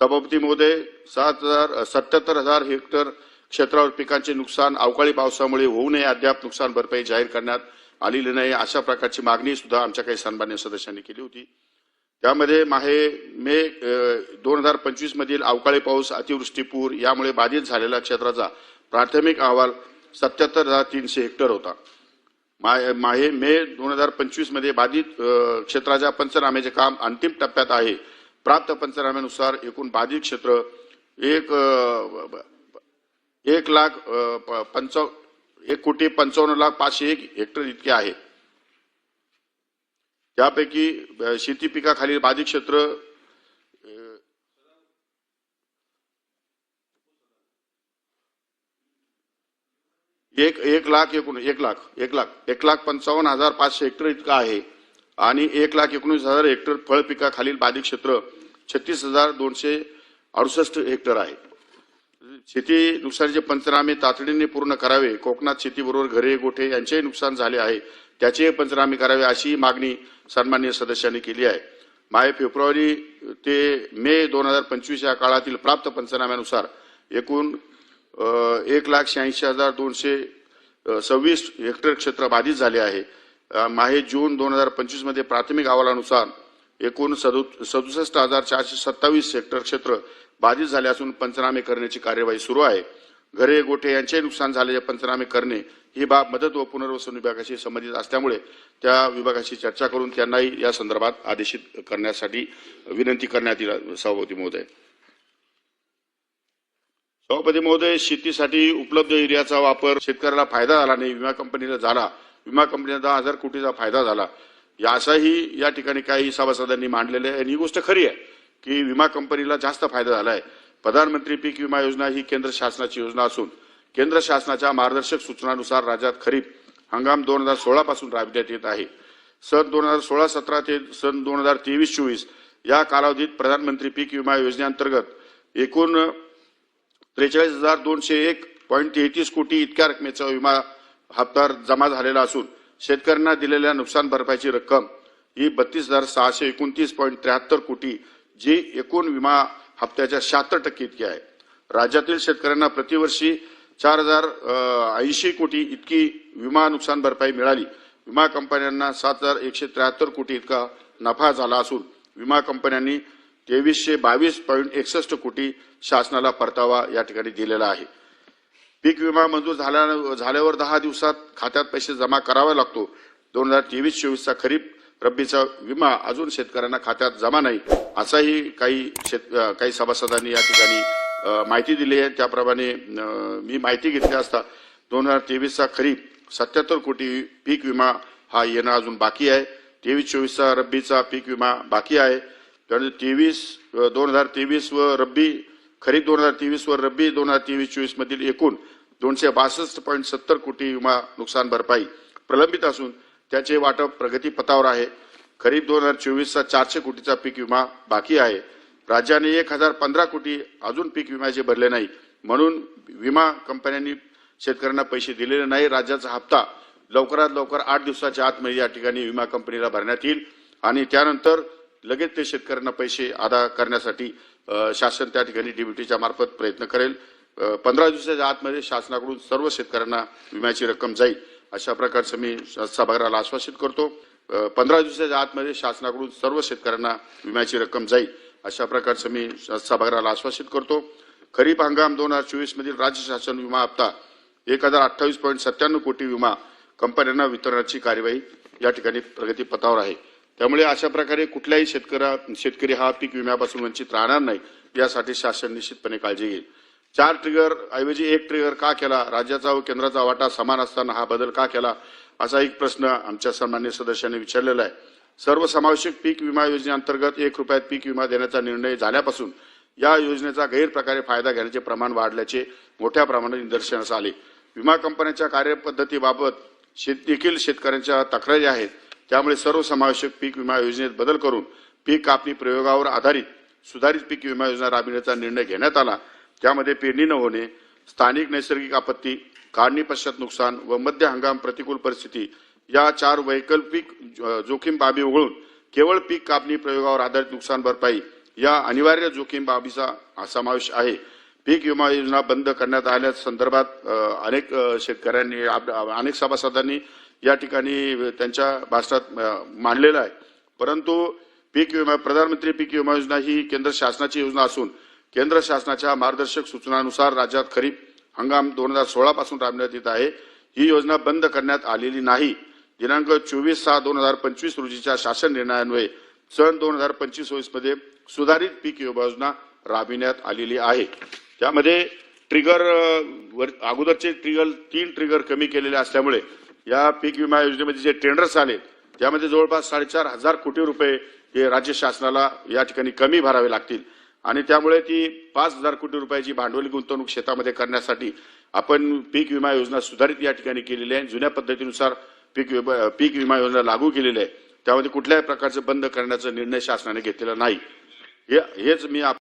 सभापती महोदय सात हजार सत्याहत्तर हजार हेक्टर क्षेत्रावर पिकांचे नुकसान अवकाळी पावसामुळे होऊ नये अद्याप नुकसान भरपाई जाहीर करण्यात आलेली नाही अशा प्रकारची मागणी सुद्धा आमच्या काही सन्मान्य सदस्यांनी केली होती. त्यामध्ये माहे मे दोन हजार पंचवीस मधील अवकाळी पाऊस अतिवृष्टी पूर यामुळे बाधित झालेल्या क्षेत्राचा प्राथमिक अहवाल सत्याहत्तर हजार तीनशे हेक्टर होता. माहे मे दोन हजार पंचवीसमध्ये बाधित क्षेत्राच्या पंचनाम्याचे काम अंतिम टप्प्यात आहे प्राप्त पंचनाम्यानुसार एकूण बाधित क्षेत्र एक एक लाख प- पंचाव एक कोटी पंचावन्न लाख पाचशे एक हेक्टर इतके आहे. त्यापैकी शेती पिकाखालील बाधित क्षेत्र एक एक लाख एकूण एक लाख एक लाख एक लाख पंचावन्न हजार पाचशे हेक्टर इतका आहे. आणि एक लाख एकोणीस हजार हेक्टर फळ पिकाखालील बाधित क्षेत्र छत्तीस हजार दोनशे अडुसष्ट हेक्टर आहे. शेती नुकसानीचे पंचनामे तातडीने पूर्ण करावे. कोकणात शेतीबरोबर घरे गोठे यांचेही नुकसान झाले आहे. त्याचेही पंचनामे करावे अशी मागणी सन्मान्य सदस्यांनी केली आहे. माय फेब्रुवारी ते मे दोन हजार पंचवीस या काळातील प्राप्त पंचनाम्यानुसार एकूण एक लाख शहाऐंशी हजार दोनशे सव्वीस हेक्टर क्षेत्र बाधित झाले आहे. माहे जून दोन हजार पंचवीसमध्ये प्राथमिक अहवालानुसार एकूण सदु सदुसष्ट हजार चारशे सत्तावीस हेक्टर क्षेत्र बाधित झाले असून पंचनामे करण्याची कार्यवाही सुरू आहे. घरे गोठे यांचे नुकसान झालेले पंचनामे करणे ही बाब मदत व पुनर्वसन विभागाशी संबंधित असल्यामुळे त्या विभागाशी चर्चा करून त्यांनाही या संदर्भात आदेशित करण्यासाठी विनंती करण्यात येईल सभापती महोदय. सभापती महोदय शेतीसाठी उपलब्ध एरियाचा वापर शेतकऱ्याला फायदा झाला नाही विमा कंपनीला झाला. विमा कंपनीला दहा हजार कोटीचा फायदा झाला. या असाही या ठिकाणी काही सभासदांनी मांडलेले आहे. आणि ही गोष्ट खरी आहे की विमा कंपनीला जास्त फायदा झाला आहे प्रधानमंत्री पीक विमा योजना ही केंद्र शासनाची योजना असून केंद्र शासनाच्या मार्गदर्शक सूचनानुसार राज्यात खरीप हंगाम दोन हजार सोळा पासून राबविण्यात येत आहे. सन दोन हजार सोळा सतरा ते सन दोन हजार तेवीस चोवीस या कालावधीत प्रधानमंत्री पीक विमा योजनेअंतर्गत एकूण त्रेचाळीस हजार दोनशे एक पॉईंट तेहतीस कोटी इतक्या रकमेचा विमा हप्ता जमा झालेला असून शेतकऱ्यांना दिलेल्या नुकसान भरपाईची रक्कम ही बत्तीस हजार सहाशे एकोणतीस पॉईंट त्र्याहत्तर कोटी जी एकूण विमा हप्त्याच्या शहात्तर टक्के इतकी आहे. राज्यातील शेतकऱ्यांना प्रतिवर्षी चार हजार ऐंशी कोटी इतकी विमा नुकसान भरपाई मिळाली. विमा कंपन्यांना सात हजार एकशे त्र्याहत्तर कोटी इतका नफा झाला असून विमा कंपन्यांनी तेवीसशे बावीस पॉईंट एकसष्ट कोटी शासनाला परतावा या ठिकाणी दिलेला आहे. पीक विमा मंजूर झाल्या झाल्यावर दहा दिवसात खात्यात पैसे जमा करावा लागतो. दोन हजार तेवीस चोवीसचा खरीप रब्बीचा विमा अजून शेतकऱ्यांना खात्यात जमा नाही असाही काही शेत काही सभासदांनी या ठिकाणी माहिती दिली आहे. त्याप्रमाणे मी माहिती घेतली असता दोन हजार तेवीसचा खरीप सत्याहत्तर कोटी पीक विमा हा येणं अजून बाकी आहे. तेवीस चोवीसचा रब्बीचा पीक विमा बाकी आहे. त्यानंतर तेवीस दोन हजार तेवीस व रब्बी खरीप दोन हजार तेवीस व रब्बी दोन हजार तेवीस चोवीस मधील एकूण दोनशे बासष्ट पॉईंट सत्तर कोटी विमा नुकसान भरपाई प्रलंबित असून त्याचे वाटप प्रगतीपथावर आहे. खरीप दोन हजार चोवीसचा चारशे कोटीचा पीक विमा बाकी आहे. राज्याने एक हजार पंधरा कोटी अजून पीक विम्याचे भरले नाही म्हणून विमा कंपन्यांनी शेतकऱ्यांना पैसे दिलेले नाही. राज्याचा हप्ता लवकरात लवकर आठ दिवसाच्या आतमध्ये या ठिकाणी विमा कंपनीला भरण्यात येईल. आणि त्यानंतर लगेच ते शेतकऱ्यांना पैसे अदा करण्यासाठी शासन त्या ठिकाणी डीबीटीच्या मार्फत प्रयत्न करेल. पंधरा दिवसाच्या आतमध्ये शासनाकडून सर्व शेतकऱ्यांना विम्याची रक्कम जाईल अशा प्रकारचं मी सभागृहाला आश्वासित करतो. पंधरा दिवसाच्या आतमध्ये शासनाकडून सर्व शेतकऱ्यांना विम्याची रक्कम जाईल अशा प्रकारचं मी सभागृहाला आश्वासित करतो. खरीप हंगाम दोन हजार चोवीस मधील राज्य शासन विमा हप्ता एक हजार अठ्ठावीस पॉईंट सत्त्याण्णव कोटी विमा कंपन्यांना वितरणाची कार्यवाही या ठिकाणी प्रगतीपथावर आहे. त्यामुळे अशा प्रकारे कुठल्याही शेतकऱ्या शेतकरी हा पीक विम्यापासून वंचित राहणार नाही यासाठी शासन निश्चितपणे काळजी घेईल. चार ट्रिगर ऐवजी एक ट्रिगर का केला? राज्याचा व केंद्राचा वाटा समान असताना हा बदल का केला? असा एक प्रश्न आमच्या सन्मान्य सदस्यांनी विचारलेला आहे. सर्वसमावेशक पीक विमा योजनेअंतर्गत एक रुपयात पीक विमा देण्याचा निर्णय झाल्यापासून या योजनेचा गैरप्रकारे फायदा घेण्याचे प्रमाण वाढल्याचे मोठ्या प्रमाणात निदर्शनास आले. विमा कंपन्यांच्या कार्यपद्धतीबाबत शेत देखील शेतकऱ्यांच्या तक्रारी आहेत. त्यामुळे सर्वसमावेशक पीक विमा योजनेत बदल करून पीक कापणी प्रयोगावर आधारित सुधारित पीक विमा योजना राबविण्याचा निर्णय घेण्यात आला. त्यामध्ये पेरणी न होणे स्थानिक नैसर्गिक आपत्ती काढणी पश्चात नुकसान व मध्य हंगाम प्रतिकूल परिस्थिती या चार वैकल्पिक जोखीम बाबी वगळून केवळ पीक कापणी प्रयोगावर आधारित नुकसान भरपाई या अनिवार्य जोखीम बाबीचा समावेश आहे. पीक विमा योजना बंद करण्यात आल्या संदर्भात अनेक शेतकऱ्यांनी आप- अनेक सभासदांनी या ठिकाणी त्यांच्या भाषणात मांडलेलं आहे. परंतु पीक विमा प्रधानमंत्री पीक विमा योजना ही केंद्र शासनाची योजना असून केंद्र शासनाच्या मार्गदर्शक सूचनानुसार राज्यात खरीप हंगाम दोन हजार सोळा पासून राबविण्यात येत आहे. ही योजना बंद करण्यात आलेली नाही. दिनांक चोवीस सहा दोन हजार पंचवीस रोजीच्या शासन निर्णयान्वये सन दोन हजार पंचवीस सव्वीसमध्ये सुधारित पीक विमा योजना राबविण्यात आलेली आहे. त्यामध्ये ट्रिगर वर अगोदरचे ट्रिगर तीन ट्रिगर कमी केलेले असल्यामुळे या पीक विमा योजनेमध्ये जे टेंडर्स आले त्यामध्ये जवळपास साडेचार हजार कोटी रुपये हे राज्य शासनाला या ठिकाणी कमी भरावे लागतील. आणि त्यामुळे ती पाच हजार कोटी रुपयाची भांडवली गुंतवणूक शेतामध्ये करण्यासाठी आपण पीक विमा योजना सुधारित या ठिकाणी केलेली आहे. जुन्या पद्धतीनुसार पीक विमा पीक विमा योजना लागू केलेली आहे. त्यामध्ये कुठल्याही प्रकारचं बंद करण्याचा निर्णय शासनाने घेतलेला नाही. हे हेच मी आप-